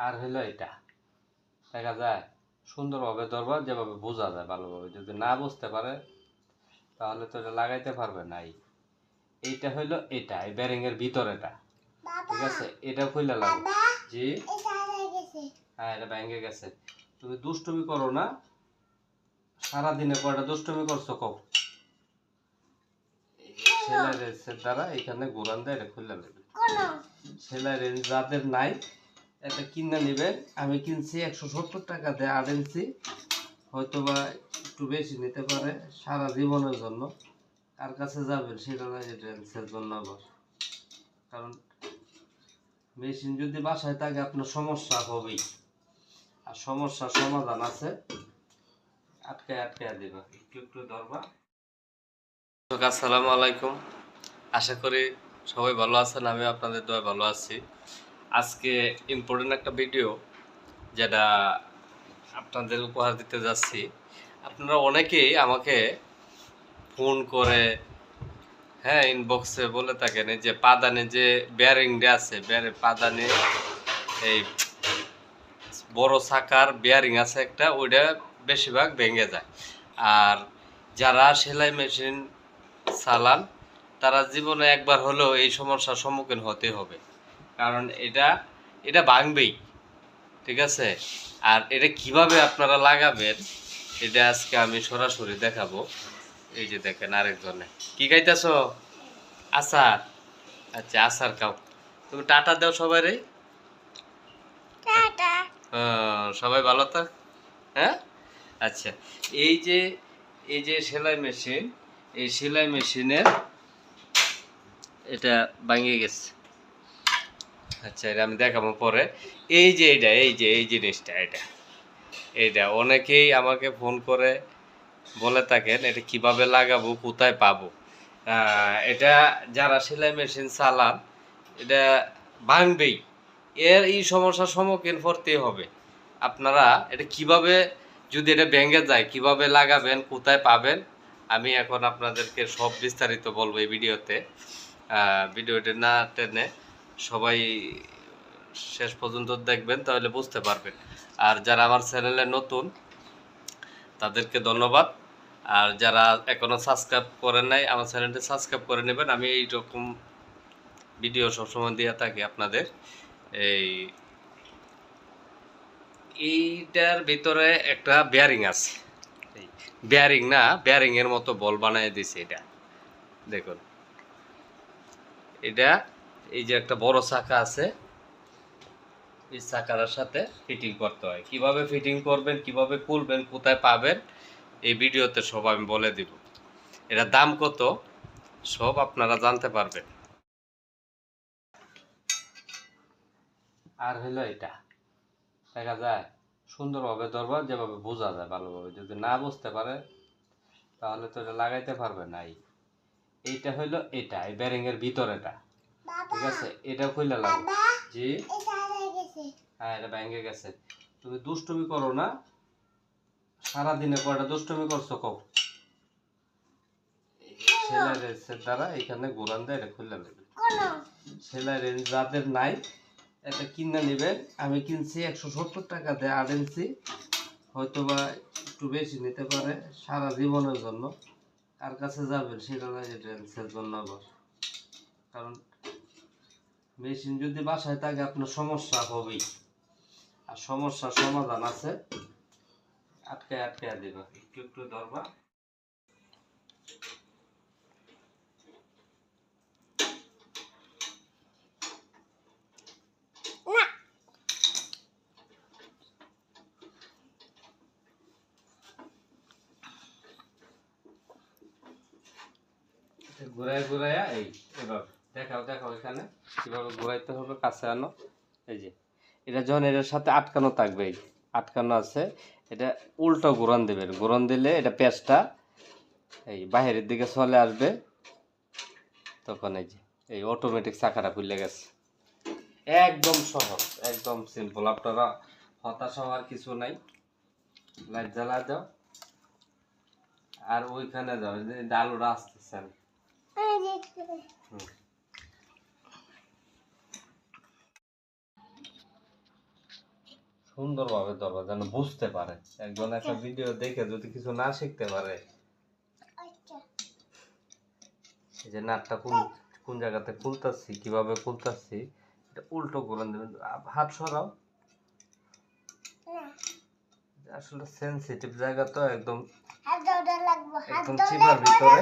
আর হইল এটা। দেখা যায় সুন্দরভাবে ধরবা যেভাবে বোঝা যায় ভালোভাবে যদি না বুঝতে পারে তাহলে তো এটা লাগাইতে পারবে না এইটা হইল এটা এই ব্যারিং এর ভিতরেটা ঠিক আছে এটা খুলে লাগবে জি? হ্যাঁ এটা ব্যাঙ্গে গেছে। তুমি দুষ্টুমি করো না। সারাদিনে কয়টা দুষ্টুমি করছ কও? সেলাই রেসের দ্বারা এখানে ঘুরান দেয় এটা খুলে নেবে সেলাই রেঞ্জ যাদের নাই। এটা কিনে নেবেন আমি কিনছি একশো সত্তর টাকা দিয়ে আট ইঞ্চি। হয়তো বা একটু বেশি নিতে পারে সারা জীবনের জন্য। কার কাছে যাবেন সেটা লাগে রেঞ্জের জন্য আবার কারণ মেশিন যদি বাসায় থাকে আপনার সমস্যা হবেই। আর সমস্যার সমাধান আছে। আটকে আটকে দিবা। একটু একটু ধরবা। আসসালামু আলাইকুম। আশা করি সবাই ভালো আছেন আমি আপনাদের দয় ভালো আছি। আজকে ইম্পর্টেন্ট একটা ভিডিও যেটা আপনাদের উপহার দিতে যাচ্ছি। আপনারা অনেকেই আমাকে ফোন করে হ্যাঁ ইনবক্সে বলে থাকেন, এই যে পাদানে যে বেয়ারিংটা আছে পাদানে এই বড় চাকার বেয়ারিং আছে একটা, ওইটা বেশিরভাগ ভেঙে যায়। আর যারা সেলাই মেশিন চালান, তারা জীবনে একবার হলেও এই সমস্যার সম্মুখীন হতে হবে। কারণ এটা এটা ভাঙবেই ঠিক আছে? আর এটা কীভাবে আপনারা লাগাবেন এটা আজকে আমি সরাসরি দেখাবো। এই যে দেখেন আরেকজনে। কি খাইতেছ? আচার। আচ্ছা আচার খাও। তুমি টাটা দাও সবাই রে। হ্যাঁ, সবাই ভালো থাক। হ্যাঁ? আচ্ছা এই যে এই যে সেলাই মেশিন এই সেলাই মেশিনের এটা ভাঙিয়ে গেছে। আচ্ছা এটা আমি দেখাবো পরে। এই যে এটা, এই যে, এই জিনিসটা, এটা। এইটা, অনেকেই আমাকে ফোন করে বলে থাকেন, এটা কীভাবে লাগাবো, কোথায় পাবো? এটা যারা সেলাই মেশিন চালান, এটা ভাঙবেই। এর এই সমস্যার সম্মুখীন পড়তেই হবে। আপনারা এটা কীভাবে, যদি এটা ভেঙে যায়, কীভাবে লাগাবেন, কোথায় পাবেন? আমি এখন আপনাদেরকে সব বিস্তারিত বলব এই ভিডিওতে। ভিডিওটি না টেনে সবাই শেষ পর্যন্ত দেখবেন, তাহলে বুঝতে পারবেন। আর যারা আমার চ্যানেলে নতুন, তাদেরকে ধন্যবাদ। আর যারা এখনও সাবস্ক্রাইব করেন নাই, আমার চ্যানেলটি সাবস্ক্রাইব করে নেবেন। আমি এইরকম ভিডিও সবসময় দিয়ে থাকি আপনাদের। এই, এইটার ভিতরে একটা বেয়ারিং আছে। বেয়ারিং না বেয়ারিং এর মতো বল বানিয়ে দিছে এটা। দেখুন। এটা এই যে একটা বড় চাকা আছে, এই চাকার সাথে ফিটিং করতে হয়। কীভাবে ফিটিং করবেন, কীভাবে খুলবেন, কোথায় পাবেন, এই ভিডিওতে সব আমি বলে দিব। এটা দাম কত, সব আপনারা জানতে পারবেন। আর হলো এটা। দেখা যায়, সুন্দরভাবে ধরবা, যেভাবে বোঝা যায় ভালোভাবে। যদি না বুঝতে পারে, তাহলে তো এটা লাগাইতে পারবে না। এইটা হইল এটা, এই ব্যারিং এর ভিতরেটা। ঠিক আছে? এটা খুলে লাগবে। জি? হ্যাঁ এটা ভেঙে গেছে। তুমি দুষ্টুমি করো না। সারাদিনে কয়টা দুষ্টুমি করছ সেলাই রেঞ্জের দ্বারা এখানে দেয় এটা খুলে নেবে সেলাই রেঞ্জ যাদের নাই এটা কিনে নেবেন। আমি কিনছি একশো সত্তর টাকা দিয়ে আট ইঞ্চি। হয়তো বা একটু বেশি নিতে পারে সারা জীবনের জন্য। কার কাছে যাবেন সেটা লাগে রেঞ্জের জন্য আবার। কারণ মেশিন যদি বাসায় থাকে আপনার সমস্যা হবেই। আর সমস্যার সমাধান আছে। আটকে আটকে দিবা। একটু একটু ধরবা। ঘুরায় ঘুরাইয়া এই এভাবে। দেখাও দেখাও এখানে। কীভাবে ঘুরাইতে হবে কাছে আনো। এই যে এটা যখন এটার সাথে আটকানো থাকবে আটকানো আছে এটা উল্টো ঘুরান দেবেন ঘুরান দিলে এটা পেঁচটা এই বাইরের দিকে চলে আসবে। তখন এই যে এই অটোমেটিক চাকাটা খুলে গেছে। একদম সহজ একদম সিম্পল আপনারা হতাশ হওয়ার কিছু নাই। লাইট জ্বালা দাও। আর ওইখানে যাও যে আসতেছেন হুম। সুন্দরভাবে ধরবা যেন বুঝতে পারে। একজন একটা ভিডিও দেখে যদি কিছু না শিখতে পারে। এই যে নাটটা কোন কোন জায়গাতে খুলতাছি কীভাবে খুলতাছি এটা উল্টো করে দেবেন। হাত সরাও। আসলে সেনসিটিভ জায়গা তো একদম একদম চিপার ভিতরে।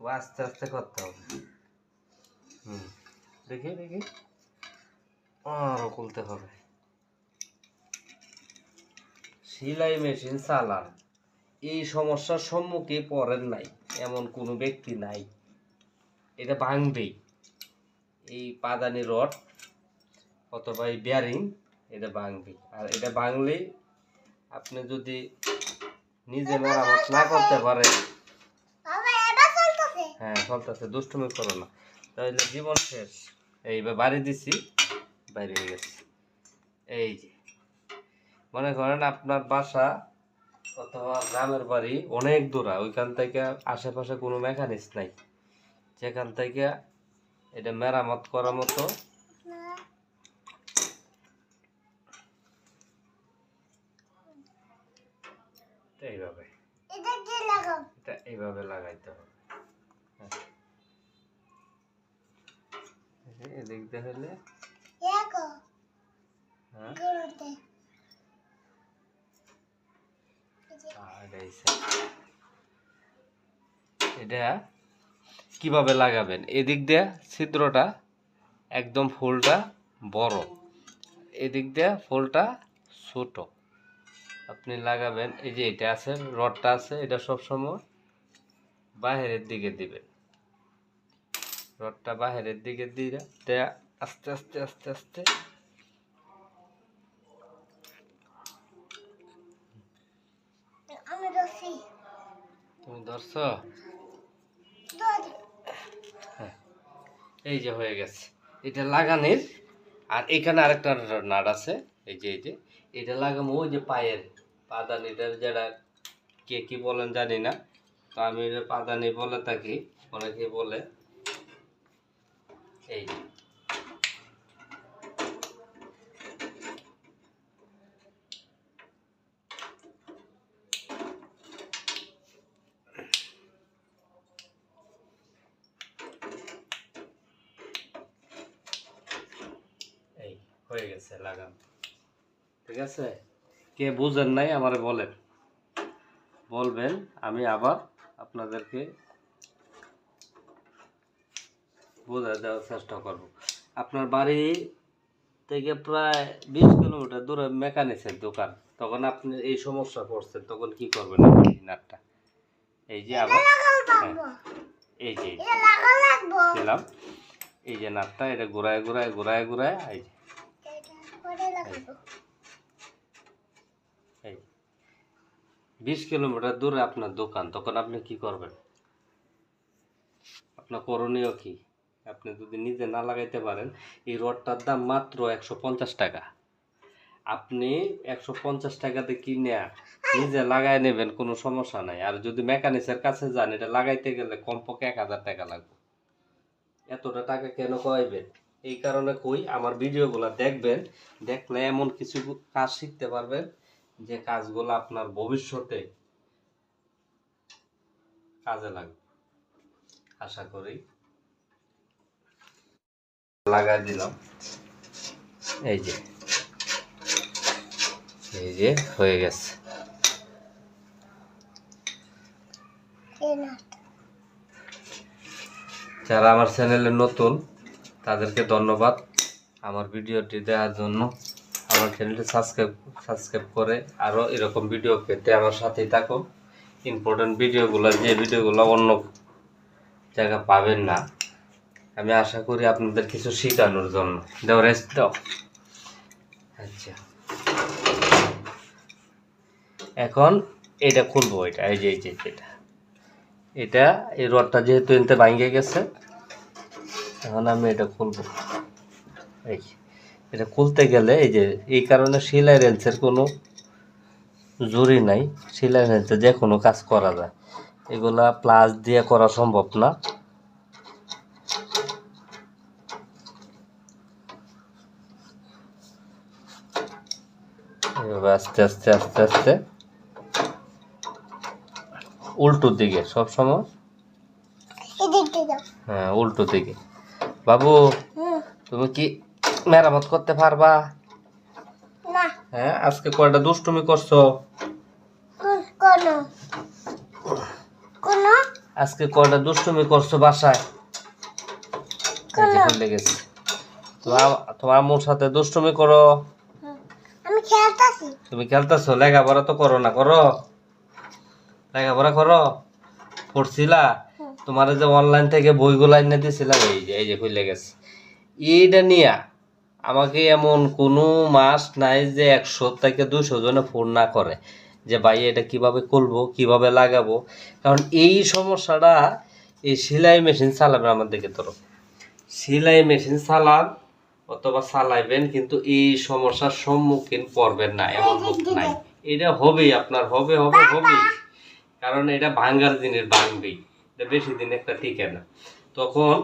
আস্তে আস্তে করতে হবে। হুম। দেখি দেখি। আরও খুলতে হবে। সেলাই মেশিন চালান। এই সমস্যার সম্মুখে পড়েন নাই এমন কোনো ব্যক্তি নাই। এটা ভাঙবেই। এই পাদানি রড অথবা এই বেয়ারিং এটা ভাঙবে আর এটা ভাঙলে আপনি যদি নিজে মেরামত না করতে পারেন। হ্যাঁ চলতেছে দুষ্টুমি করো না। তাহলে জীবন শেষ। এইবার বাড়ি দিছি বাইরে হয়ে গেছে। এই যে। মনে করেন আপনার বাসা অথবা গ্রামের বাড়ি অনেক দূরা ওইখান থেকে আশেপাশে কোনো মেকানিক্স নাই। যেখান থেকে এটা মেরামত করার মতো। এইভাবে। এটা এইভাবে লাগাইতে হবে। হ্যাঁ। এদিক দিয়ে হলে হ্যাঁ আর এই side। এটা কীভাবে লাগাবেন? এদিক দিয়ে ছিদ্রটা, একদম ফুলটা বড়। এদিক দিয়ে ফুলটা ছোট। আপনি লাগাবেন, এই যে এটা আছে, রডটা আছে, এটা সবসময় বাইরের দিকে দিবেন। রডটা বাইরের দিকে দেয়া আস্তে আস্তে আস্তে আস্তে তুমি হ্যাঁ। এই যে হয়ে গেছে। এটা লাগানির, আর এখানে আরেকটা নাট আছে। এই যে এই যে। এটা লাগাবো ওই যে পায়ের পাদানিটার যেটা কে কি বলেন জানি না। তো আমি পাদানি বলে থাকি অনেকে বলে। এই হয়ে গেছে লাগান ঠিক আছে? কে বুঝেন নাই আমারে বলেন। বলবেন আমি আবার আপনাদেরকে বোঝা দেওয়ার চেষ্টা করব। আপনার বাড়ি থেকে প্রায় বিশ কিলোমিটার দূরে মেকানিক্সের দোকান। তখন আপনি এই সমস্যা পড়ছেন তখন কি করবেন আপনি এই নাটটা? এই যে আবার হ্যাঁ, এই যে এই যে। দিলাম এই যে নাটটা এটা ঘুরায় ঘুরায় ঘুরায় ঘুরায় এই যে এই, বিশ কিলোমিটার দূরে আপনার দোকান, তখন আপনি কি করবেন? আপনার করণীয় কি? আপনি যদি নিজে না লাগাইতে পারেন, এই রডটার দাম মাত্র একশো পঞ্চাশ টাকা। আপনি একশো পঞ্চাশ টাকাতে কিনে নিজে লাগাই নেবেন, কোনো সমস্যা নাই। আর যদি মেকানিক্সের কাছে যান, এটা লাগাইতে গেলে কমপক্ষে এক হাজার টাকা লাগবে। এতটা টাকা কেন কয়বেন এই কারণে কই, আমার ভিডিওগুলো দেখবেন, দেখলে এমন কিছু কাজ শিখতে পারবেন যে কাজগুলো আপনার ভবিষ্যতে কাজে লাগবে। আশা করি। লাগাই দিলাম। এই যে। এই যে, হয়ে গেছে। যারা আমার চ্যানেলে নতুন, তাদেরকে ধন্যবাদ। আমার ভিডিওটি দেওয়ার জন্য। আমার চ্যানেলটি সাবস্ক্রাইব সাবস্ক্রাইব করে আরও এরকম ভিডিও পেতে আমার সাথেই থাকুন। ইম্পর্টেন্ট ভিডিওগুলো যে ভিডিওগুলো অন্য জায়গা পাবেন না। আমি আশা করি আপনাদের কিছু শেখানোর জন্য। দাও রেস্ট আচ্ছা। এখন এটা খুলবো এটা, এই যে এই যে এটা। এটা, এই রডটা যেহেতু এনতে ভাঙে গেছে, এখন আমি এটা খুলবো। এই এটা খুলতে গেলে এই যে এই কারণে সেলাই রেঞ্চের কোনো জুরি নাই। সেলাই রেঞ্চে যে কোনো কাজ করা যায়। এগুলা প্লাস দিয়ে করা সম্ভব না। এভাবে আস্তে আস্তে আস্তে আস্তে উল্টো দিকে সব সময়। হ্যাঁ উল্টো দিকে। বাবু তুমি কি মেরামত করতে পারবা? হ্যাঁ আজকে কয়টা দুষ্টুমি করছ? আজকে কয়টা দুষ্টুমি করছ বাসায়? ভুলে গেছি। তোমার তোমার সাথে দুষ্টুমি করো। আমি খেলতেছি। তুমি খেলতেছো? লেখাপড়া তো করো না করো। লেখাপড়া করো? পড়ছিলা? তোমার যে অনলাইন থেকে বইগুলো এনে দিয়েছিলাম এই যে এই যে খুলে গেছে। এইটা নিয়া আমাকে এমন কোনো মাস নাই যে একশো থেকে দুশো জনে ফোন না করে যে ভাই এটা কীভাবে করব? কীভাবে লাগাবো? কারণ এই সমস্যাটা এই সেলাই মেশিন চালাবে আমাদেরকে তোর সেলাই মেশিন চালান অথবা চালাইবেন কিন্তু এই সমস্যার সম্মুখীন পড়বেন না এমন লোক নাই। এটা হবেই আপনার হবে হবে হবেই। কারণ এটা ভাঙ্গার জিনিস ভাঙবেই। এটা বেশি দিন একটা টিকে না। তখন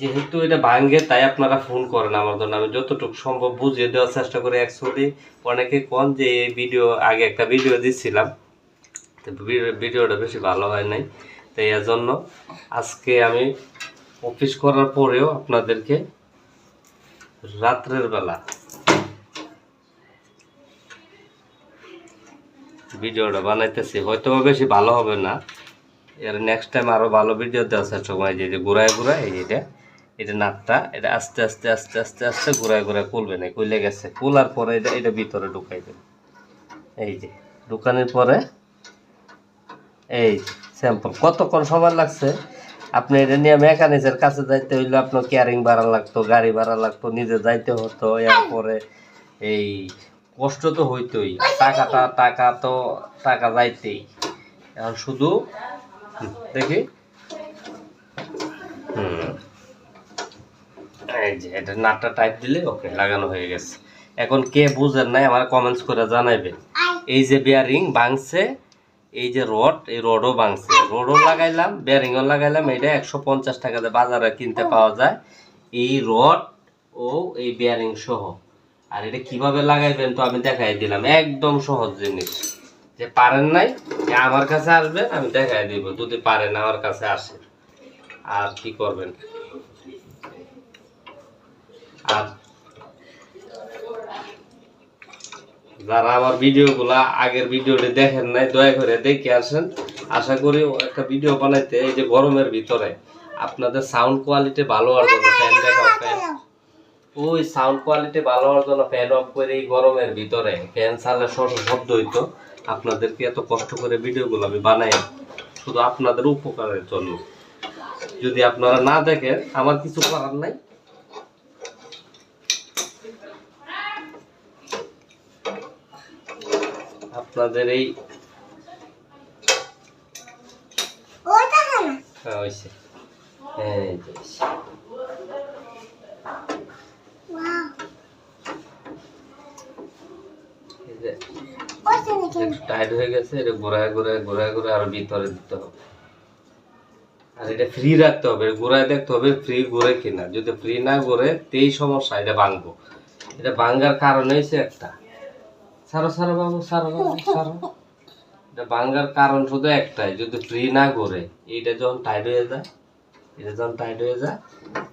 যেহেতু এটা ভাঙ্গে, তাই আপনারা ফোন করেন আমার জন্য। আমি যতটুকু সম্ভব বুঝিয়ে দেওয়ার চেষ্টা করি অ্যাকচুয়ালি অনেকে কন যে এই ভিডিও আগে একটা ভিডিও দিচ্ছিলাম তো ভিডিওটা বেশি ভালো হয় নাই। তাই এর জন্য আজকে আমি অফিস করার পরেও আপনাদেরকে রাত্রের বেলা ভিডিওটা বানাইতেছি। হয়তো বেশি ভালো হবে না। এর নেক্সট টাইম আরও ভালো ভিডিও দেওয়ার চেষ্টা এই যে- ঘুরায় ঘুরায়, এই যে। এটা নাটটা, এটা আস্তে আস্তে আস্তে আস্তে আস্তে ঘুরায় ঘুরায় খুলবে না, খুলে গেছে। খোলার পরে এটা এটা ভিতরে ঢুকাই দেবে। এই যে, ঢুকানোর পরে এই স্যাম্পল কতক্ষণ সময় লাগছে? আপনি এটা নিয়ে মেকানিক্সের কাছে যাইতে হইলে আপনার কেয়ারিং ভাড়া লাগতো, গাড়ি ভাড়া লাগতো, নিজে যাইতে হতো, এরপরে এই কষ্ট তো হইতোই। টাকাটা, টাকা তো, টাকা যাইতেই। এখন শুধু দেখি। হুম। এই যে এটা নাটটা টাইপ দিলে ওকে লাগানো হয়ে গেছে। এখন কে বুঝেন নাই আমার কমেন্টস করে জানাইবেন। এই যে বেয়ারিং ভাঙছে এই যে রড এই রডও ভাঙছে। রডও লাগাইলাম বেয়ারিংও লাগাইলাম এটা একশো পঞ্চাশ টাকাতে বাজারে কিনতে পাওয়া যায়। এই রড ও এই বেয়ারিং সহ। আর এটা কীভাবে লাগাইবেন তো আমি দেখাই দিলাম। একদম সহজ জিনিস। যে পারেন নাই যে আমার কাছে আসবেন আমি দেখাই দিব। যদি পারেন আমার কাছে আসে আর কি করবেন? যারা আমার ভিডিওগুলা আগের ভিডিওটি দেখেন নাই, দয়া করে দেখে আসেন। আশা করি একটা ভিডিও বানাইতে এই যে গরমের ভিতরে আপনাদের সাউন্ড কোয়ালিটি ভালো হওয়ার জন্য ফ্যান ফ্যান ওই সাউন্ড কোয়ালিটি ভালো হওয়ার জন্য ফ্যান অফ করে এই গরমের ভিতরে ফ্যান চালে শব্দ হইতো। আপনাদেরকে এত কষ্ট করে ভিডিওগুলো আমি বানাই, শুধু আপনাদের উপকারের জন্য। যদি আপনারা না দেখেন, আমার কিছু করার নাই আপনাদের এই ওটা না হ্যাঁ, হইছে এই যে হইছে। ওয়াও এই যে ওটা নাকি একটু টাইট হয়ে গেছে এটা ঘোরায় ঘোরায় ঘোরায় ঘোরায় আরও ভিতরে দিতে হবে। আর এটা ফ্রি রাখতে হবে ঘোরায় দেখতে হবে ফ্রি ঘুরে কিনা। যদি ফ্রি না ঘুরে তেই সমস্যা এটা ভাঙবো। এটা ভাঙ্গার কারণ হয়েছে একটা। সারো সারো বাবু সারো বাবু সারো। এটা ভাঙ্গার কারণ শুধু একটাই যদি ফ্রি না ঘুরে এইটা যখন টাইট হয়ে যায় এটা যখন টাইট হয়ে যায়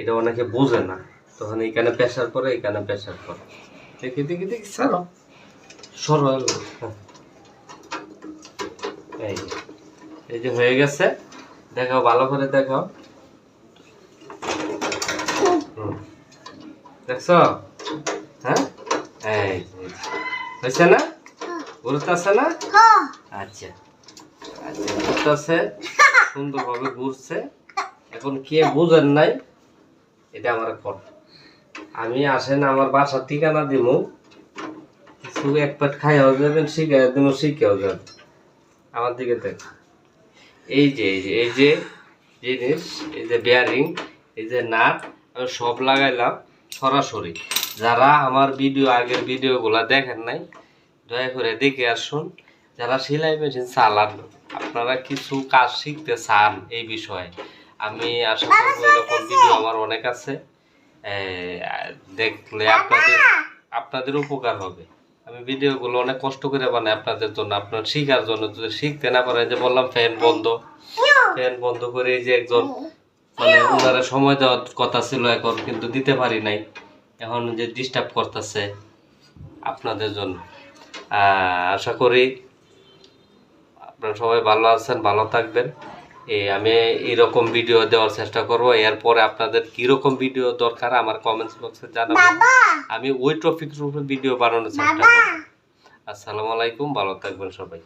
এটা অনেকে বোঝে না। তখন এইখানে প্রেশার করে এইখানে প্রেশার করে। দেখি দেখি দেখি সারো। হ্যাঁ। এই যে এই যে হয়ে গেছে। দেখাও ভালো করে দেখাও। দেখছ? হ্যাঁ? এই। হয়েছে না? ঘুরতে আছে না? হ্যাঁ। আচ্ছা। আচ্ছা ঘুরতেছে সুন্দরভাবে ঘুরছে। এখন কে বুঝেন নাই এটা আমার কর আমি আসেন আমার বাসার ঠিকানা দিব কিছু এক প্যাট খাইয়াও যাবেন শিখাই দিব শিখেও যাবেন। আমার দিকে দেখ এই যে এই যে এই যে জিনিস এই যে বেয়ারিং এই যে নাট আমি সব লাগাইলাম সরাসরি। যারা আমার ভিডিও আগের ভিডিওগুলা দেখেন নাই দয়া করে দেখে আসুন যারা সেলাই মেশিন চালান আপনারা কিছু কাজ শিখতে চান এই বিষয়ে আমি আশা করব এরকম ভিডিও আমার অনেক আছে। দেখলে আপনাদের আপনাদের উপকার হবে। আমি ভিডিওগুলো অনেক কষ্ট করে বানাই আপনাদের জন্য আপনার শিখার জন্য যদি শিখতে না পারেন যে বললাম ফ্যান বন্ধ। ফ্যান বন্ধ করে এই যে একজন মানে ওনারা সময় দেওয়ার কথা ছিল এখন কিন্তু দিতে পারি নাই। এখন যে ডিস্টার্ব করতেছে আপনাদের জন্য। আশা করি আপনারা সবাই ভালো আছেন ভালো থাকবেন। এই আমি এইরকম ভিডিও দেওয়ার চেষ্টা করব। এরপরে আপনাদের কীরকম ভিডিও দরকার আমার কমেন্টস বক্সে জানাবেন। আমি ওই টপিকের উপর ভিডিও বানানোর চেষ্টা করব। আসসালামু আলাইকুম ভালো থাকবেন সবাই।